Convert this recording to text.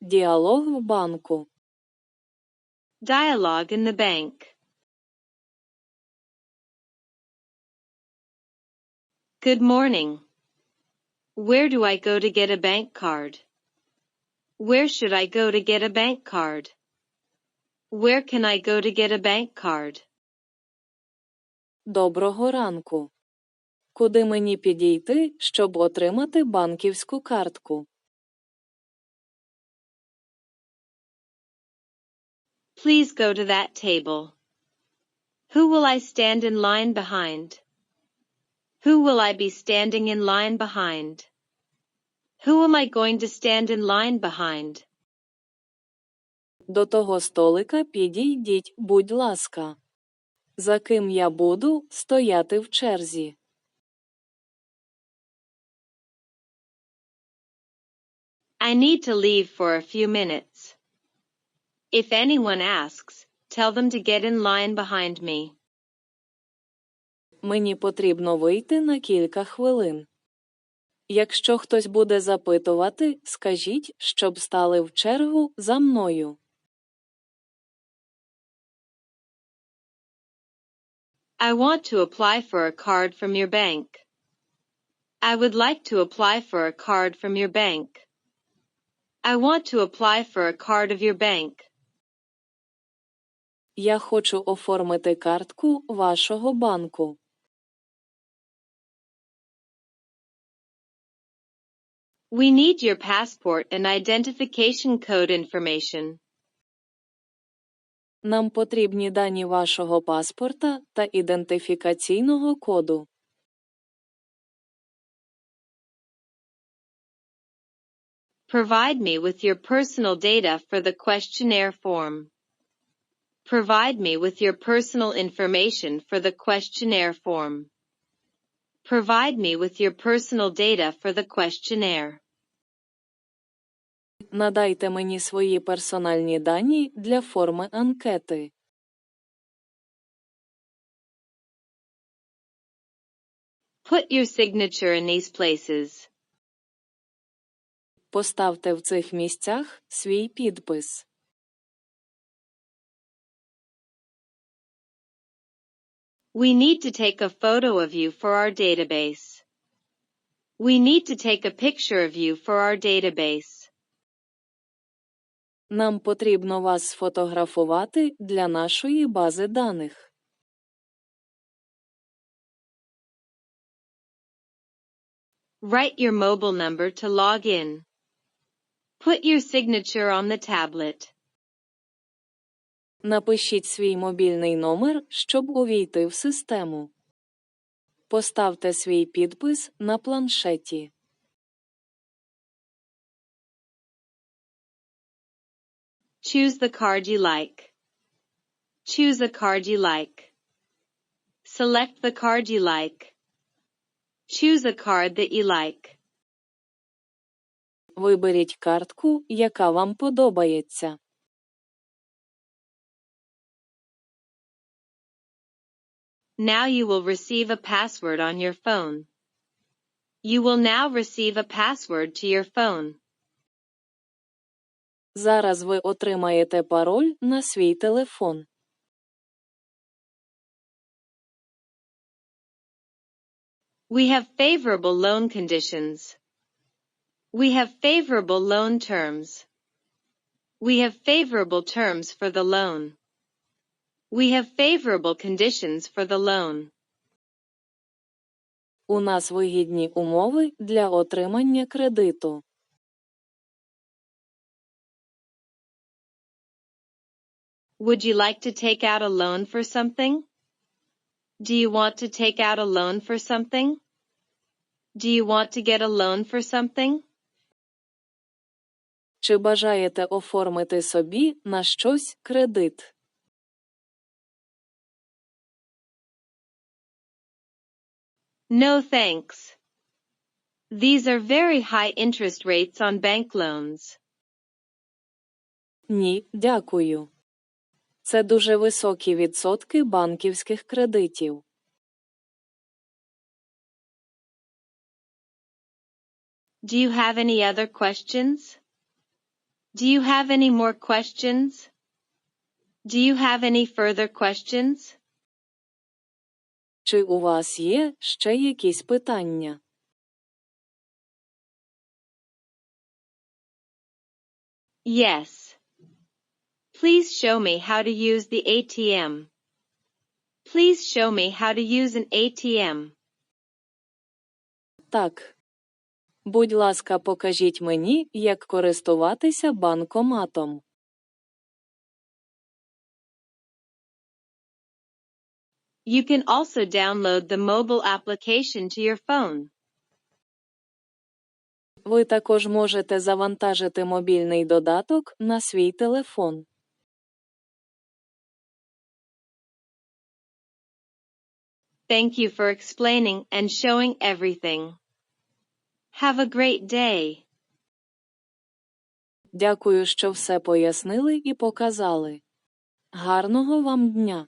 Діалог в банку. Dialogue in the bank. Good morning. Where do I go to get a bank card? Where should I go to get a bank card? Where can I go to get a bank card? Доброго ранку. Куди мені підійти, щоб отримати банківську картку? Please go to that table. Who will I stand in line behind? Who will I be standing in line behind? Who am I going to stand in line behind? До того столика підійдіть, будь ласка. За ким я буду стояти в черзі? I need to leave for a few minutes. If anyone asks, tell them to get in line behind me. Мені потрібно вийти на кілька хвилин. Якщо хтось буде запитувати, скажіть, щоб стали в чергу за мною. I want to apply for a card from your bank. I would like to apply for a card from your bank. I want to apply for a card of your bank. Я хочу оформити картку вашого банку. We need your passport and identification code information. Нам потрібні дані вашого паспорта та ідентифікаційного коду. Provide me with your personal data for the questionnaire form. Provide me with your personal information for the questionnaire form. Provide me with your personal data for the questionnaire. Надайте мені свої персональні дані для форми анкети. Put your signature in these places. Поставте в цих місцях свій підпис. We need to take a photo of you for our database. We need to take a picture of you for our database. Нам потрібно вас сфотографувати для нашої бази даних. Write your mobile number to log in. Put your signature on the tablet. Напишіть свій мобільний номер, щоб увійти в систему. Поставте свій підпис на планшеті. Choose the card you like. Choose a card you like. Select the card you like. Choose a card that you like. Виберіть картку, яка вам подобається. Now you will receive a password on your phone. You will now receive a password to your phone. Зараз ви отримаєте пароль на свій телефон. We have favorable loan conditions. We have favorable loan terms. We have favorable terms for the loan. We have favorable conditions for the loan. У нас вигідні умови для отримання кредиту. Would you like to take out a loan for something? Do you want to take out a loan for something? Do you want to get a loan for something? Чи бажаєте оформити собі на щось кредит? No thanks. These are very high interest rates on bank loans. Ні, дякую. Це дуже високі відсотки банківських кредитів. Do you have any other questions? Do you have any more questions? Do you have any further questions? Чи у вас є ще якісь питання? Yes. Please show me how to use the ATM. Please show me how to use an ATM. Так. Будь ласка, покажіть мені, як користуватися банкоматом. You can also download the mobile application to your phone. Ви також можете завантажити мобільний додаток на свій телефон. Thank you for explaining and showing everything. Have a great day. Дякую, що все пояснили і показали. Гарного вам дня!